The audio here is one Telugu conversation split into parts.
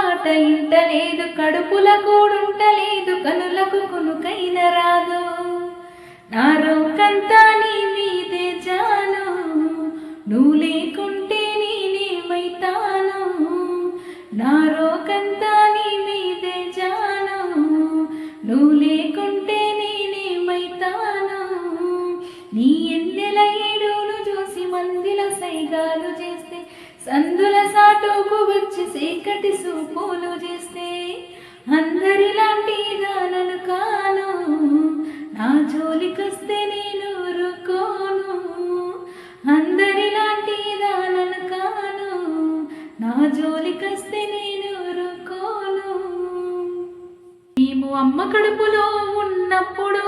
మాట ఇంటలేదు కడుపుల కూడుంటలేదు కనులకు కొనుకైన రాదు. నా రోకంతా నీ మీదే జాను నువ్వు లేకుంటే నేనేమైతాను. నా రోకంతా నీ మీదే జాను నువ్వు లేకుంటే నేనేమైతాను. నీ ఎన్నెల ఏడును చూసి మందిల సైగాలు చేస్తా సందుల సాటుకు వచ్చి చీకటి సూపులు చేస్తే అందరిలాంటి దానను కాను. నా జోలికొస్తే నేను ఊరుకోను. అందరిలాంటి దానను కాను. నా జోలికొస్తే నేను ఊరుకోను. మేము అమ్మ కడుపులో ఉన్నప్పుడు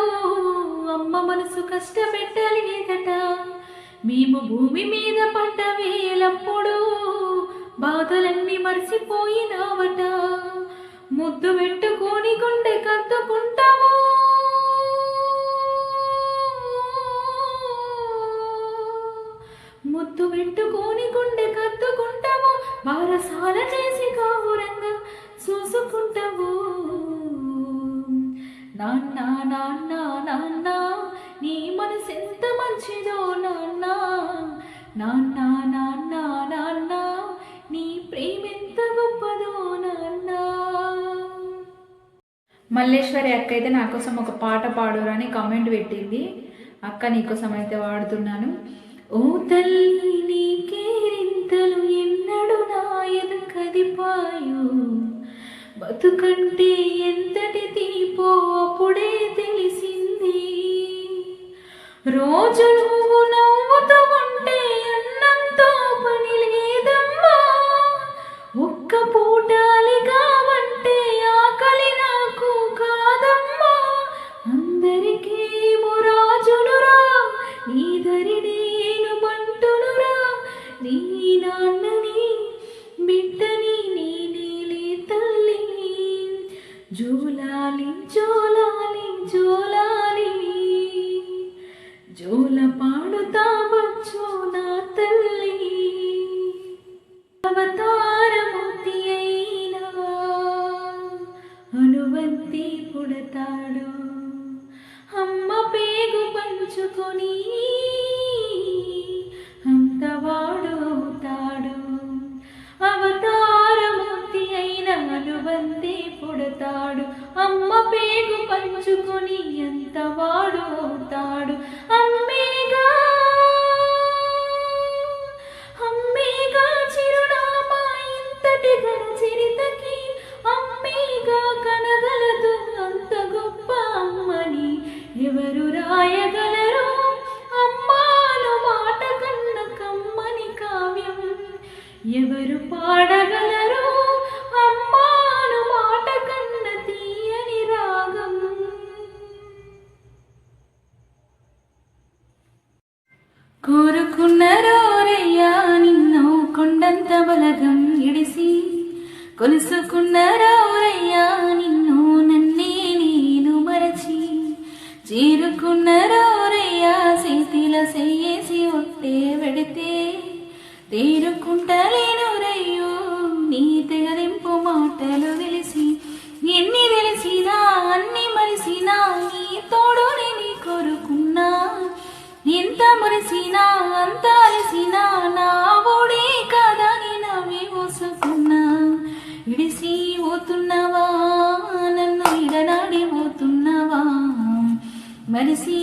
అమ్మ మనసు కష్టపెట్టలేదట మేము భూమి మీద పంట వేలప్పుడు బాధలన్నీ మర్చిపోయినావట ముద్దు పెట్టుకొని గుండె కత్తుకుంటాము. ముద్దు పెట్టుకొని గుండె కత్తుకుంటాము. బారసాల చేసి కావురంగా చూసుకుంటాము. నాన్న నాన్న నాన్న నీ మనసు ఎంత మంచిదో నాన్న నాన్న నాన్న నాన్న నీ ప్రేమ ఎంత గొప్పదో నాన్న. మల్లేశ్వరి అక్క అయితే నా కోసం ఒక పాట పాడురని అని కామెంట్ పెట్టింది. అక్క నీకోసం అయితే వాడుతున్నాను ఓ తల్లి నీకేరింతలు ఎన్నడు నా ఎదుకదిపాయు బతుకంటే ఎంతటి తీపో అప్పుడే తెలిసింది. రోజు నువ్వు నవ్వుతూ ఉంటే అన్నంతో పని లేదమ్మా. ఒక్క పూటాలిగా కావంటే ఆకలి నాకు కాదమ్మా. అందరికీ మురాజునురా నీ దరి నేను బంటునురా. నీ నాన్నని బిడ్డని నీలి తల్లి. జూ జోల పాడుతా బచ్చో నా తల్లి? అవతారమూర్తి అయినా అనువంతి పుడతాడు. అమ్మ పేగు పంచుకొని పుడతాడు. అమ్మ పేగు పంచుకొని ఎంత వాడవుతాడు. అమ్మేగా అమ్మేగా చిరునామా ఇంతటి ఘన చరితకి అమ్మేగా కనగలదు అంత గొప్ప అమ్మని ఎవరు రాయగలరు? అమ్మాను మాట కన్న కమ్మని కావ్యం ఎవరు పాడగలరు? కోరుకున్నారోరయ్యా నిన్ను కొండంత బలగం ఇడిసి. కొలుసుకున్నారోరయ్యా నిన్ను నన్నే నేను మరచి. చేరుకున్నారోరయ్యా చేతిల చెయ్యేసి ఒట్టే వెడితే తేరుకుంటలేను మురిసినా నా ఓడే కదా నీ నవ్వి మోసుకున్నా ఇడిసి పోతున్నవా నన్ను ఇడనాడి పోతున్నవా మరిసి